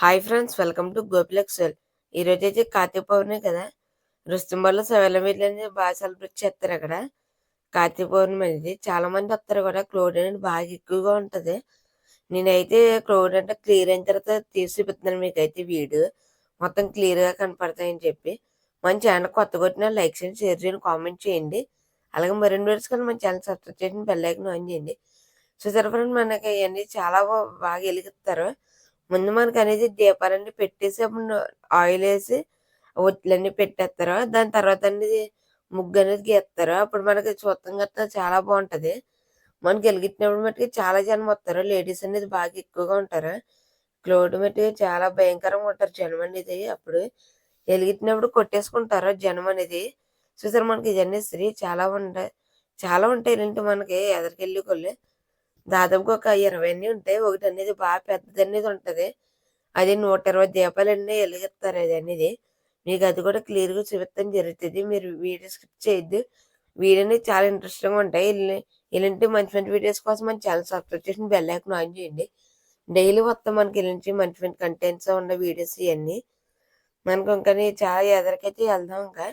Hi friends welcome to గోపిలెక్సెల్ ఈరోజు అయితే కార్తీక పౌర్ణమి కదా. రుస్తుంబర్లో సెవెన్ అనేది బాగా సెలబ్రేట్ చేస్తారు అక్కడ. కార్తీక పౌర్ణమి అనేది చాలా మంది వస్తారు కూడా. క్లోడ్ అనేది బాగా ఎక్కువగా ఉంటుంది. నేనైతే క్లోడ్ అంటే క్లియర్ అయిన తర్వాత తీసిపోతున్నాను చూపిస్తున్నాను మీకు అయితే వీడియో. మొత్తం క్లియర్గా కనపడతాయని చెప్పి. మన ఛానల్ కొత్త కొట్టిన లైక్ చేయండి షేర్ చేయండి కామెంట్ చేయండి. అలాగే మరిన్ని వీడియోస్ కానీ మన ఛానల్ సబ్స్క్రైబ్ చేయండి బెల్ ఐకన్ ఆన్ చేయండి. చూసారు ఫ్రెండ్ మనకి అవన్నీ చాలా బాగా వెలిగిస్తారు ముందు మనకి అనేది దీపాలన్నీ పెట్టేసి అప్పుడు ఆయిల్ వేసి ఒత్తులన్నీ పెట్టేస్తారు దాని తర్వాత అనేది ముగ్గు అనేది గీస్తారు అప్పుడు మనకి చూస్తాం గట్రా చాలా బాగుంటది మనకి వెలిగించినప్పుడు మట్టుకి చాలా జనం వస్తారు లేడీస్ అనేది బాగా ఎక్కువగా ఉంటారు. క్లోడ్ మట్టుకి చాలా భయంకరంగా ఉంటారు జనం అనేది అప్పుడు. వెలిగించినప్పుడు కొట్టేసుకుంటారు జనం అనేది. చూసారు మనకి ఇవన్నీ స్త్రీ చాలా ఉంటాయి చాలా ఉంటాయి ఇలాంటి మనకి ఎదరికెళ్ళి కొల్లి దాదాపుగా ఒక ఇరవై అన్ని ఉంటాయి ఒకటి అనేది బాగా పెద్దది అనేది ఉంటుంది. అది నూట ఇరవై దీపాలు అన్నీ వెలిగిస్తారు అది అనేది మీకు అది కూడా క్లియర్గా చూపించడం జరుగుతుంది. మీరు వీడియో స్కిప్ చేయొద్దు. వీడియో అనేది చాలా ఇంట్రెస్టింగ్ ఉంటాయి. ఇల్లు- ఇలాంటి మంచి మంచి వీడియోస్ కోసం మన ఛానల్ సబ్స్క్రైబ్ చేసి బెల్ ఐకాన్ ఆన్ చేయండి. డైలీ వస్తాం మనకి ఇలాంటి మంచి మంచి కంటెంట్స్ ఉన్న వీడియోస్ ఇవన్నీ మనకు ఇంకా చాలా ఎదరికైతే వెళ్దాం ఇంకా.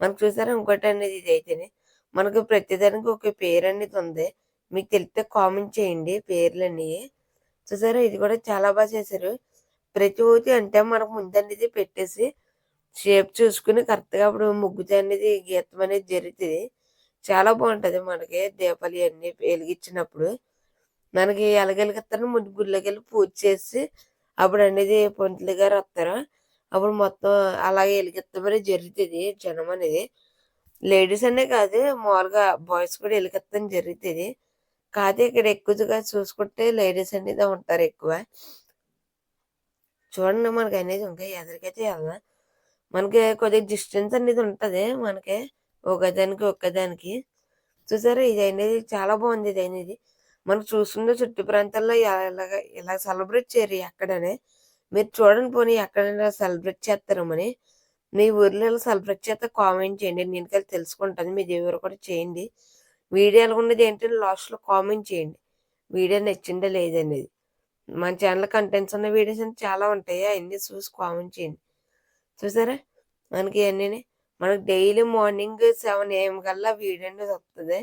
మనకు చూసారా ఇంకోటి అనేది ఇది అయితేనే మనకు ప్రతిదానికి ఒక పేరు అనేది ఉంది. మీకు తెలిస్తే కామెంట్ చేయండి పేర్లన్నీ. చూసారా? ఇది కూడా చాలా బాగా చేశారు. ప్రతి ఊతి అంటే మనకు ముందు అనేది పెట్టేసి షేప్ చూసుకుని కరెక్ట్గా అప్పుడు ముగ్గుతో అనేది గీతం అనేది జరుగుతుంది. చాలా బాగుంటుంది మనకి దీపాలు అన్నీ వెలిగించినప్పుడు. మనకి ఎలగెలిగిస్తారు ముందు గుళ్ళకి వెళ్ళి పూజ చేసి అప్పుడు అనేది పంతులు గారు వస్తారు. అప్పుడు మొత్తం అలాగే వెలిగిస్తామని జరుగుతుంది జనం అనేది. లేడీస్ అనే కాదు మామూలుగా బాయ్స్ కూడా వెలిగిస్తాం జరుగుతుంది. కాదు ఇక్కడ ఎక్కువగా చూసుకుంటే లేడీస్ అనేది ఉంటారు ఎక్కువ. చూడండి మనకి అనేది ఇంకా ఎదరికైతే వెళ్దాం మనకి కొద్దిగా డిస్టెన్స్ అనేది ఉంటుంది మనకి. ఒకదానికి ఒక్కదానికి. చూసారా? ఇది అనేది చాలా బాగుంది ఇది అనేది. మనం చూసుకున్న చుట్టూ ప్రాంతాల్లో ఇలాగ ఇలా సెలబ్రేట్ చేయరు ఎక్కడనే. మీరు చూడండి పోనీ ఎక్కడైనా సెలబ్రేట్ చేస్తారమని మీ ఊర్లో ఇలా సెలబ్రేట్ చేస్తే కామెంట్ చేయండి. నేను కలిసి తెలుసుకుంటాను. మీ దేవుడు కూడా చేయండి. వీడియో ఉన్నది ఏంటంటే లాస్ట్లో కామెంట్ చేయండి. వీడియో నచ్చిందా లేదనేది మన ఛానల్ కంటెంట్స్ ఉన్న వీడియోస్ అంటే చాలా ఉంటాయి. అవన్నీ చూసి కామెంట్ చేయండి. చూసారా? మనకి అన్నీ మనకు డైలీ మార్నింగ్ సెవెన్ ఏఎం కల్లా వీడియో అనేది వస్తుంది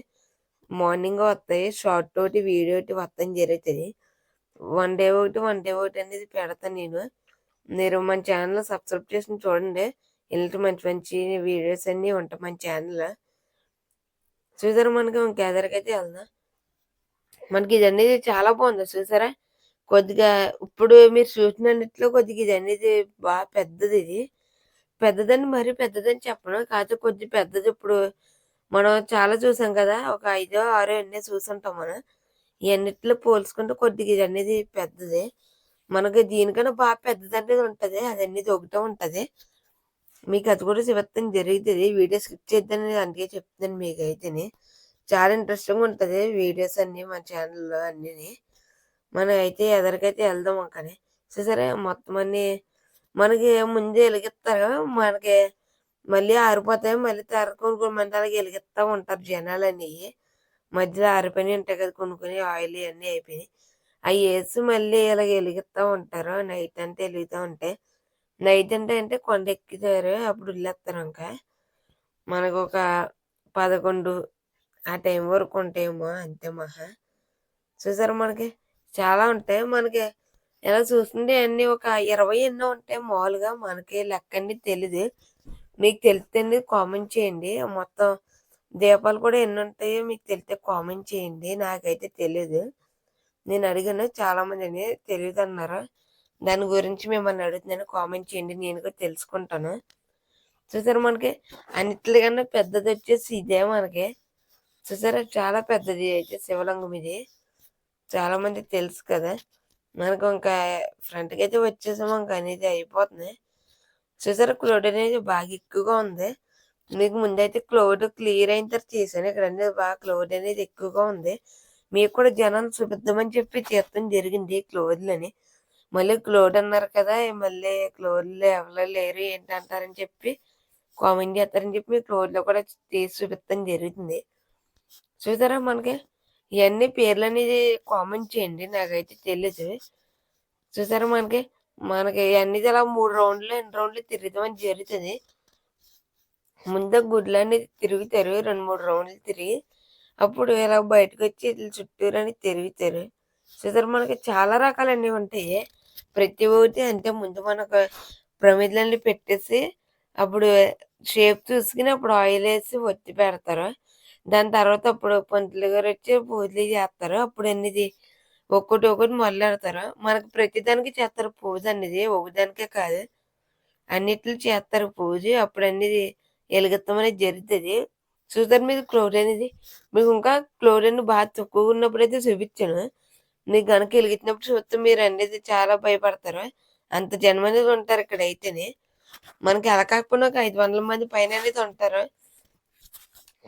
మార్నింగ్ వస్తాయి షార్ట్ ఒకటి వీడియో ఒకటి వస్తాం జరుగుతుంది. వన్ డే ఒకటి వన్ డే ఒకటి అనేది పెడతాను నేను. మీరు మన ఛానల్ సబ్స్క్రైబ్ చేసి చూడండి. ఇలాంటి మంచి మంచి వీడియోస్ అన్నీ ఉంటాయి మన ఛానల్లో చూసారా మనకి ఇంకా అయితే వెళ్దాం. మనకి ఇది అనేది చాలా బాగుంది చూసారా? కొద్దిగా ఇప్పుడు మీరు చూసినట్లో కొద్దిగా ఇది అనేది బాగా పెద్దది ఇది. పెద్దదని మరీ పెద్దదని చెప్పను. కాకపోతే కొద్ది పెద్దది ఇప్పుడు మనం చాలా చూసాం కదా ఒక ఐదో ఆరో ఎన్ని చూసుంటాం మనం. ఇవన్నిట్లో పోల్చుకుంటే కొద్దిగా ఇది అనేది పెద్దది. మనకి దీనికన్నా బాగా పెద్దది అనేది ఉంటుంది. అది అనేది ఒకటే ఉంటుంది. మీకు అది కూడా శివత్వం జరుగుతుంది. వీడియో స్కిప్ చేద్దని అందుకే చెప్తున్నాను మీకు అయితేనే చాలా ఇంట్రెస్టింగ్ ఉంటుంది వీడియోస్ అన్ని మన ఛానల్లో అన్నీ మనం అయితే ఎదరికైతే వెళ్దాం అక్కనే సరే మొత్తం అన్ని మనకి ముందే వెలిగిస్తారు మనకి మళ్ళీ ఆరిపోతాయి మళ్ళీ తెర కొన్ని మంది అలాగే వెలిగిస్తూ ఉంటారు జనాలు అనేవి మధ్యలో ఆరిపోయినాయి ఉంటాయి కదా కొనుక్కొని ఆయిల్ అన్నీ అయిపోయినాయి. అవి వేసి మళ్ళీ ఇలాగ వెలిగిస్తూ ఉంటారు. నైట్ అంతా వెలుగుతూ ఉంటాయి. నైట్ అంటే అంటే కొండ ఎక్కుతారు అప్పుడు వెళ్ళేస్తారు ఇంకా మనకు ఒక పదకొండు ఆ టైం వరకు ఉంటాయేమో అంతే మహా. చూసారు మనకి? చాలా ఉంటాయి. మనకి ఎలా చూస్తుంటే అన్నీ ఒక ఇరవై ఎన్నో ఉంటాయి మామూలుగా. మనకి లెక్క అన్ని తెలీదు. మీకు తెలిస్తే కామెంట్ చేయండి. మొత్తం దీపాలు కూడా ఎన్ని ఉంటాయో మీకు తెలిస్తే కామెంట్ చేయండి. నాకైతే తెలియదు నేను అడిగాను చాలా మందిని తెలియదు అన్నారు దాని గురించి మిమ్మల్ని అడుగుతున్నాను కామెంట్ చేయండి నేను కూడా తెలుసుకుంటాను. చూసారా మనకి అన్నిటికన్నా పెద్దది వచ్చేసి ఇదే మనకి. చూసారా? చాలా పెద్దది అయితే శివలింగం ఇది. చాలా మంది తెలుసు కదా. మనకు ఇంకా ఫ్రంట్కి అయితే వచ్చేసాము ఇంకా అనేది అయిపోతుంది. చూసారా? క్లౌడ్ అనేది బాగా ఎక్కువగా ఉంది. మీకు ముందైతే క్లౌడ్ క్లియర్ అయిన తర్వాత చేశాను. ఇక్కడ అనేది బాగా క్లౌడ్ అనేది ఎక్కువగా ఉంది. మీకు కూడా జనాలు చూపిద్దామని చెప్పి చేస్తాం జరిగింది క్లోజ్లని మళ్ళీ క్లోడ్ అన్నారు కదా మళ్ళీ క్లోజ్లో ఎవరు లేరు ఏంటంటారని చెప్పి కామెంట్ చేస్తారని చెప్పి క్లోడ్లో కూడా తీసి చూపిస్తాం జరుగుతుంది చూసారా మనకి? ఇవన్నీ పేర్లు అనేది కామెంట్ చేయండి నాకైతే తెలియదు చూసారా మనకి? మనకి అనేది ఇలా మూడు రౌండ్లు రెండు రౌండ్లు తిరుగుతామని జరుగుతుంది. ముందు గుడ్లన్నీ తిరుగుతారు రెండు మూడు రౌండ్లు తిరిగి అప్పుడు ఇలా బయటకు వచ్చి ఇట్లా చుట్టూరని తిరుగుతారు. చూసారు మనకి? చాలా రకాలన్నీ ఉంటాయి. ప్రతి ఒక్కటి అంటే ముందు మనకు ప్రమిదలన్నీ పెట్టేసి అప్పుడు షేప్ చూసుకుని అప్పుడు ఆయిల్ వేసి ఒత్తి పెడతారు. దాని తర్వాత అప్పుడు పంతులు గారు వచ్చి పూజలు చేస్తారు. అప్పుడు అనేది ఒక్కటి ఒకటి మొదలెడతారు. మనకు ప్రతిదానికి చేస్తారు పూజ అనేది ఒకదానికే కాదు. అన్నిట్లు చేస్తారు పూజ. అప్పుడు అనేది ఎలుగెత్తం అనేది జరుగుతుంది. చూసారు మీద క్లోర్ అనేది మీకు ఇంకా క్లోర్ బాగా తక్కువ ఉన్నప్పుడు అయితే చూపించాను. మీకు కనుక వెలిగించినప్పుడు చూస్తే మీరు అనేది చాలా భయపడతారు. అంత జనం అనేది ఉంటారు ఇక్కడ అయితేనే. మనకి ఎలా కాకపోయినా ఒక ఐదు వందల మంది పైన అనేది ఉంటారు.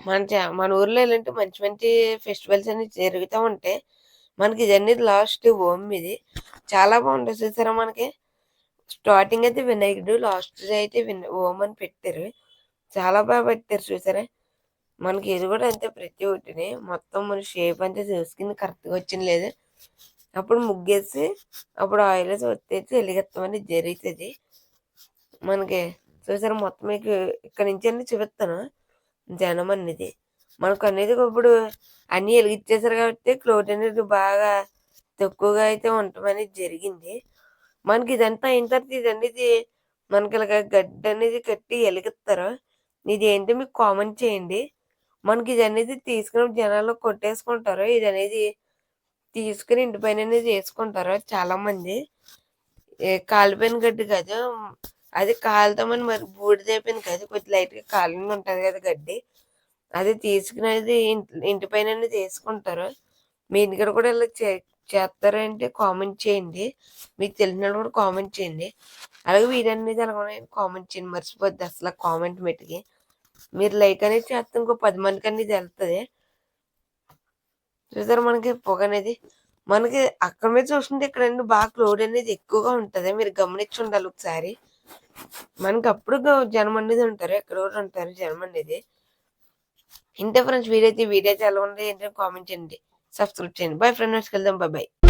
మన మన ఊర్లో ఏంటంటే మంచి మంచి ఫెస్టివల్స్ అన్ని జరుగుతూ ఉంటాయి మనకి ఇది అనేది లాస్ట్ ఓమ్ ఇది. చాలా బాగుంటుంది చూసారా మనకి? స్టార్టింగ్ అయితే వినాయకుడు లాస్ట్ అయితే విన ఓం అని పెట్టారు. చాలా బాగా పెట్టారు చూసారా? మనకి ఇది కూడా అంతే ప్రతి ఒక్కటిని. మొత్తం మన షేప్ అంతా చూసుకుని కరెక్ట్గా వచ్చింది లేదు. అప్పుడు ముగ్గేసి అప్పుడు ఆయిల్ వేసి వచ్చేసి వెలిగెత్తామని జరుగుతుంది మనకి చూసారా మొత్తం మీకు ఇక్కడ నుంచి అన్ని చూపిస్తాను. జనం అనేది. మనకు అనేది ఇప్పుడు అన్ని వెలిగించేసారు కాబట్టి క్లోట్ అనేది బాగా తక్కువగా అయితే ఉండటం అనేది జరిగింది. మనకి ఇదంతా అయిన తర్వాత ఇది అనేది మనకి ఇలాగ గడ్డి అనేది కట్టి వెలిగిస్తారు ఇది ఏంటి మీకు కామెంట్ చేయండి. మనకి ఇది అనేది తీసుకుని జనాలు కొట్టేసుకుంటారు. ఇది అనేది తీసుకుని ఇంటి పైన అనేది వేసుకుంటారు చాలా మంది కాలిపోయిన గడ్డి కాదు. అది కాలుతామని మరి బూడిద అయిపోయింది కదా కొంచెం లైట్గా కాలింగ్ ఉంటుంది కదా గడ్డి. అది తీసుకునేది ఇంటి ఇంటి పైన అనేది వేసుకుంటారు మీ ఇంటికాడ కూడా ఇలా చే చేస్తారంటే కామెంట్ చేయండి. మీకు తెలిసిన వాళ్ళు కూడా కామెంట్ చేయండి. అలాగే వీడియో అనేది అలాగే కామెంట్ చేయండి. మర్చిపోద్ది అసలు కామెంట్ మెట్టుకి. మీరు లైక్ అనేది చేస్తే ఇంకో పది మందికి అనేది వెళ్తుంది. చూసారు మనకి పొగ అనేది? మనకి అక్కడ మీద చూస్తుంటే ఇక్కడ నుండి బాగా క్లోడ్ అనేది ఎక్కువగా ఉంటది. మీరు గమనించి ఉండాలి ఒకసారి. మనకి అప్పుడు జనం అనేది ఉంటారు ఎక్కడ కూడా ఉంటారు జనం అనేది. ఇంతే ఫ్రెండ్స్ వీడియో అయితే వీడియో అయితే ఎలా ఉంది ఏంటంటే కామెంట్ చేయండి. సబ్స్క్రైబ్ చేయండి. బాయ్ ఫ్రెండ్స్ వెళ్దాం బాయ్ బాయ్